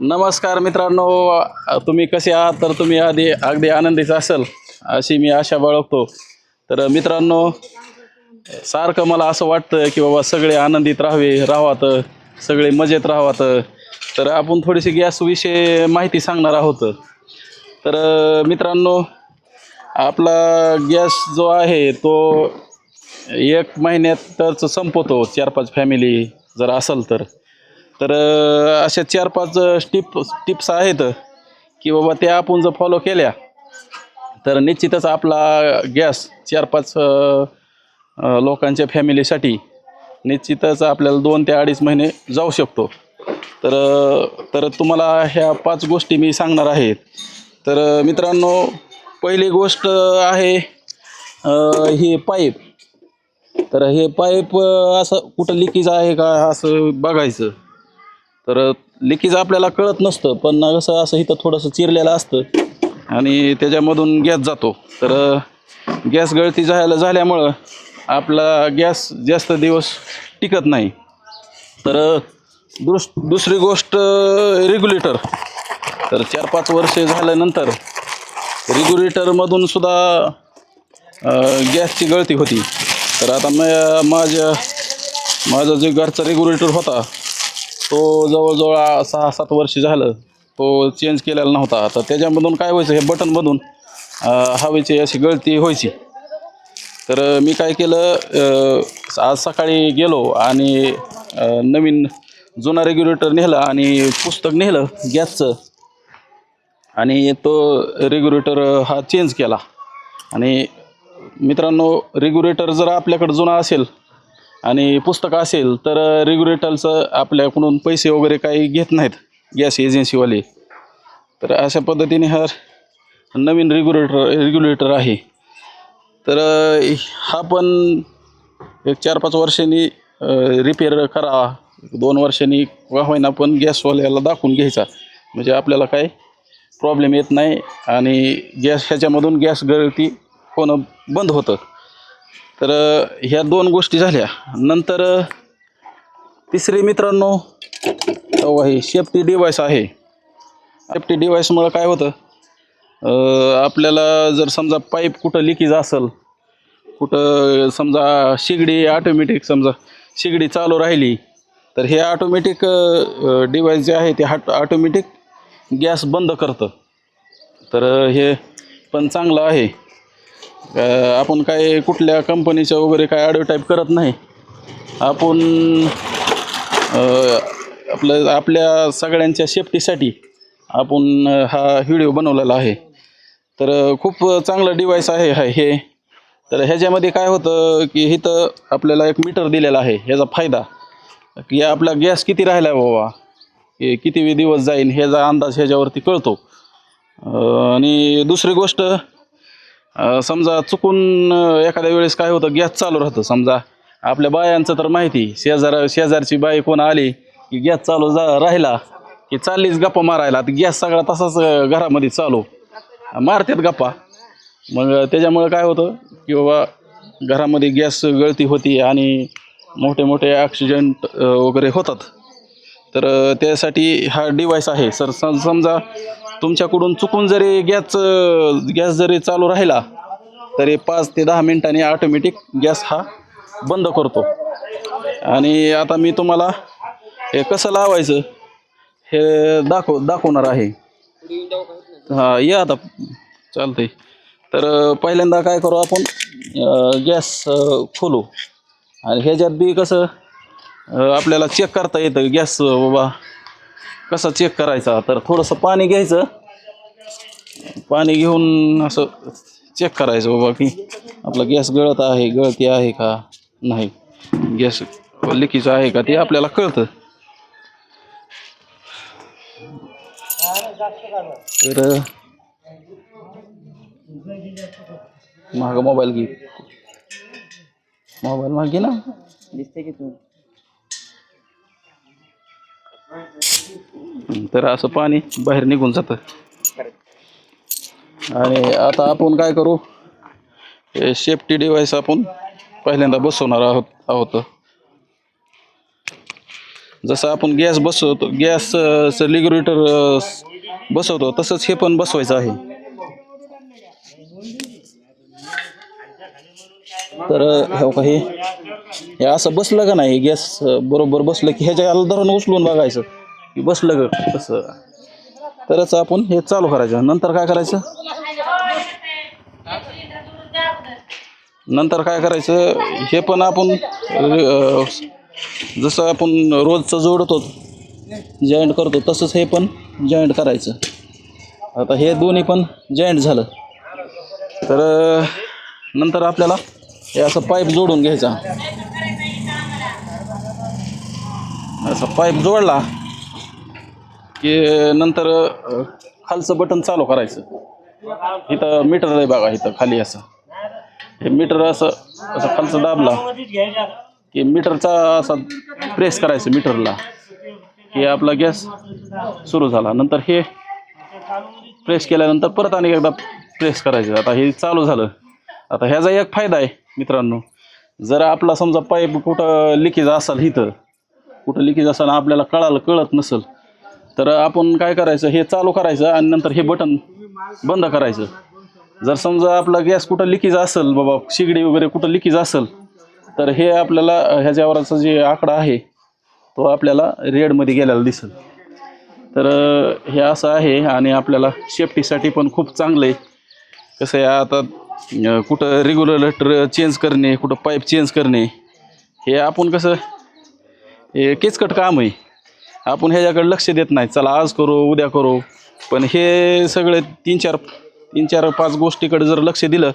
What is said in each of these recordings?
नमस्कार मित्रांनो तुम्ही कसे आहात? तर तुम्ही आधी अगदी आनंदीच असेल अशी मी आशा बाळगतो. तर मित्रांनो सारखं मला असं वाटतं की बाबा सगळे आनंदित राहावे राहावात सगळे मजेत राहावात तर आपण थोडीशी गॅसविषयी माहिती सांगणार आहोत. तर मित्रांनो आपला गॅस जो आहे तो एक महिन्यात तरच संपवतो चार पाच फॅमिली जर असेल तर. तर अशा चार पाच टिप टिप्स आहेत की बाबा त्या आपण जर फॉलो केल्या तर निश्चितच आपला गॅस चार पाच लोकांच्या फॅमिलीसाठी निश्चितच आपल्याला दोन ते अडीच महिने जाऊ शकतो. तर तर तुम्हाला ह्या पाच गोष्टी मी सांगणार आहे. तर मित्रांनो पहिली गोष्ट आहे ही पाईप. तर हे पाईप असं कुठं लिकेज आहे का असं बघायचं. तर लिकेज आपल्याला कळत नसतं पण कसं असं इथं थोडंसं चिरलेलं असतं. आणि त्याच्यामधून गॅस जातो. तर गॅस गळती झाल्या झाल्यामुळं आपला गॅस जास्त दिवस टिकत नाही. तर दुस दुसरी गोष्ट रेग्युलेटर तर चार पाच वर्षे झाल्यानंतर रेग्युलेटरमधून सुद्धा गॅसची गळती होती. तर आता म माझ्या माझा जे घरचा रेग्युलेटर होता तो जवळजवळ सहा सात वर्ष झालं. तो चेंज केलेला नव्हता. तर त्याच्यामधून काय व्हायचं हे बटनमधून हवेची अशी गळती व्हायची. तर मी काय केलं आज सकाळी गेलो आणि नवीन जुना रेग्युलेटर नेलं आणि पुस्तक नेलं गॅसचं. आणि तो रेग्युलेटर हा चेंज केला. आणि मित्रांनो रेग्युलेटर जर आपल्याकडं जुना असेल आणि पुस्तक असेल तर रेग्युलेटरचं आपल्याकडून पैसे वगैरे काही घेत नाहीत गॅस एजन्सीवाले. तर अशा पद्धतीने हा नवीन रेग्युलेटर रेग्युलेटर आहे. तर हा पण एक चार पाच वर्षांनी रिपेअर करा दोन वर्षांनी का होईना पण गॅसवाल्याला दाखवून घ्यायचा. म्हणजे आपल्याला काही प्रॉब्लेम येत नाही आणि गॅस ह्याच्यामधून गॅस गळती होणं बंद होतं. तर ह्या दोन गोष्टी झाल्या. नंतर तिसरी मित्रांनो अहो, हे सेफ्टी डिवाईस आहे. सेफ्टी डिवाईसमुळं काय होतं आपल्याला जर समजा पाईप कुठं लिकेज असेल कुठं समजा शिगडी ऑटोमॅटिक समजा शिगडी चालू राहिली तर हे ऑटोमॅटिक डिवाईस जे आहे ते हाट ऑटोमॅटिक गॅस बंद करतं. तर हे पण चांगलं आहे. आपण काय कुठल्या कंपनीच्या वगैरे काय ॲडव्हर्टाईज करत नाही. आपण आपलं आपल्या सगळ्यांच्या सेफ्टीसाठी आपण हा व्हिडिओ बनवलेला आहे. तर खूप चांगलं डिवाईस आहे हा हे. तर ह्याच्यामध्ये काय होतं की इथं आपल्याला एक मीटर दिलेला आहे ह्याचा फायदा. की आपला गॅस किती राहिला आहे बाबा? हे किती दिवस जाईल ह्याचा अंदाज ह्याच्यावरती कळतो. आणि दुसरी गोष्ट अ, समजा चुकून अ, एखाद्या वेळेस काय होतं गॅस चालू राहतं. समजा आपल्या बायांचं तर माहिती शेजार शेजारची बाई कोण आली की गॅस चालू जा राहिला की चाललीच गप्पा मारायला. तर गॅस सगळा तसाच अ, घरामध्ये चालू. मारतात गप्पा. मग त्याच्यामुळं काय होतं की बाबा घरामध्ये गॅस गळती होती आणि मोठे मोठे ॲक्सिडेंट वगैरे होतात. तर अ, त्यासाठी हा डिवाईस आहे. सर सम समजा तुमच्याकडून चुकून जरी गॅस गॅस जरी चालू राहिला तरी पाच ते दहा मिनिटांनी ऑटोमॅटिक गॅस हा बंद करतो. आणि आता मी तुम्हाला हे कसं लावायचं हे दाखव दाखवणार आहे. हां या आता. चालतंय. तर पहिल्यांदा काय करू आपण? गॅस खोलू. आणि ह्याच्यात बी कसं आपल्याला चेक करता येतं गॅस बाबा. कसा चेक करायचा? तर थोडंसं पाणी घ्यायचं. पाणी घेऊन असं चेक करायचं बाबा की आपला गॅस गळत आहे गळती आहे का नाही? गॅस लिकीचं आहे का ते आपल्याला कळतं. तर महाग मोबाईल घे. मोबाईल मागे ना. दिसते की तू तर असं पाणी बाहेर निघून जातं. आणि आता आपण काय करू? हे सेफ्टी डिव्हाइस आपण पहिल्यांदा बसवणार आहोत आहोत. जसं आपण गॅस बसवतो गॅस लिग्युरेटर बसवतो तसंच हे पण बसवायचं आहे. तर हो काही हे असं बसलं का नाही? गॅस बरोबर बसलं की ह्याच्या याला धरून उचलून बघायचं. की बसलं का? तसं. तरच आपण हे चालू करायचं. नंतर काय करायचं? नंतर काय करायचं? हे पण आपण जसं आपण रोजचं जोडतो जॉईंट करतो तसंच हे पण जॉईंट करायचं. आता हे दोन्ही पण जॉईंट झालं. तर नंतर आपल्याला हे असं पाईप जोडून घ्यायचा. असा पाईप जोडला की नंतर खालचं बटन चालू करायचं. इथं मीटर आहे बघा इथं खाली असं. हे मीटर असं असं खालचं दाबला की मीटरचा असा प्रेस करायचं मीटरला की आपला गॅस सुरू झाला. नंतर हे प्रेस केल्यानंतर परत आणि एकदा प्रेस करायचं. आता हे चालू झालं. आता ह्याचा एक फायदा आहे मित्रांनो. जर आपला समजा पाईप कुठं लिकेज असेल इथं कुठं लिकेज असेल आपल्याला कळालं कळत नसेल तर आपण काय करायचं? हे चालू करायचं आणि नंतर हे बटन बंद करायचं. जर समजा आपला गॅस कुठं लिकेज असेल बाबा शिगडी वगैरे कुठं लिकेज असेल तर हे आपल्याला ह्याच्यावरचा जे आकडा आहे तो आपल्याला रेडमध्ये गेलेला दिसेल. तर हे असं आहे आणि आपल्याला सेफ्टीसाठी पण खूप चांगलं आहे. कसं आहे आता कुठं रेग्युलेटर चेंज करणे कुठं पाईप चेंज करणे हे आपण कसं हे किचकट काम आहे. आपण ह्याच्याकडे लक्ष देत नाही. चला आज करू उद्या करू. पण हे सगळे तीन चार तीन चार पाच गोष्टीकडे जर लक्ष दिलं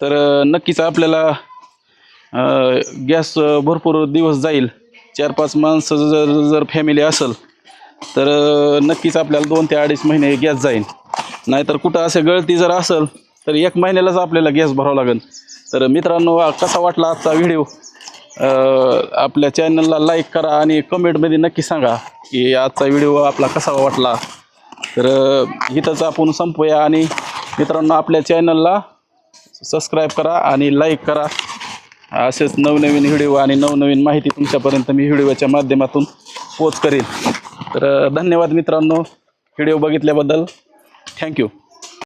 तर नक्कीच आपल्याला गॅस भरपूर दिवस जाईल. चार पाच माणसं जर जर फॅमिली असेल तर नक्कीच आपल्याला दोन ते अडीच महिने गॅस जाईल. नाहीतर कुठं असे गळती जर असेल तर एक महिन्यालाच आपल्याला गॅस भरावा लागेल. तर मित्रांनो कसा वाटला आजचा व्हिडिओ? आपल्या चॅनलला लाईक करा आणि कमेंटमध्ये नक्की सांगा की आजचा व्हिडिओ आपला कसा वाटला. तर इथंच आपण संपूया आणि मित्रांनो आपल्या चॅनलला सबस्क्राईब करा आणि लाईक करा. असेच नवनवीन व्हिडिओ आणि नवनवीन माहिती तुमच्यापर्यंत मी व्हिडिओच्या माध्यमातून पोच करेन. तर धन्यवाद मित्रांनो. व्हिडिओ बघितल्याबद्दल. थँक्यू